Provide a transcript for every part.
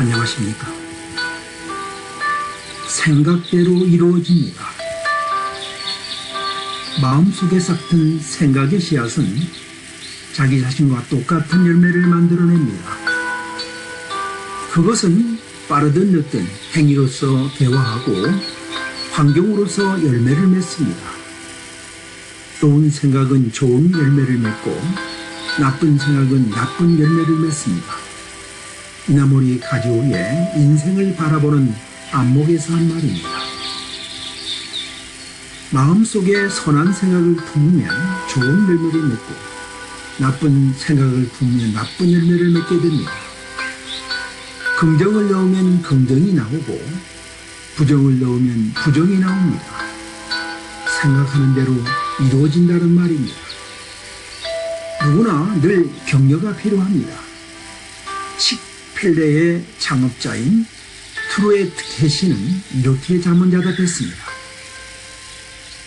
안녕하십니까. 생각대로 이루어집니다. 마음속에 싹튼 생각의 씨앗은 자기 자신과 똑같은 열매를 만들어냅니다. 그것은 빠르든 늦든 행위로서 개화하고 환경으로서 열매를 맺습니다. 좋은 생각은 좋은 열매를 맺고 나쁜 생각은 나쁜 열매를 맺습니다. 이나무리 가지 위에 인생을 바라보는 안목에서 한 말입니다. 마음속에 선한 생각을 품으면 좋은 열매를 맺고 나쁜 생각을 품으면 나쁜 열매를 맺게 됩니다. 긍정을 넣으면 긍정이 나오고 부정을 넣으면 부정이 나옵니다. 생각하는 대로 이루어진다는 말입니다. 누구나 늘 격려가 필요합니다. 칙펠레의 창업자인 트루의 해시는 이렇게 자문자가 됐습니다.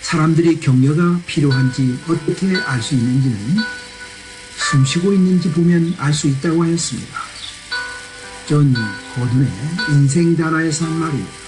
사람들이 격려가 필요한지 어떻게 알 수 있는지는 숨쉬고 있는지 보면 알 수 있다고 하였습니다. 존 고든의 인생 단화에서 한 말입니다.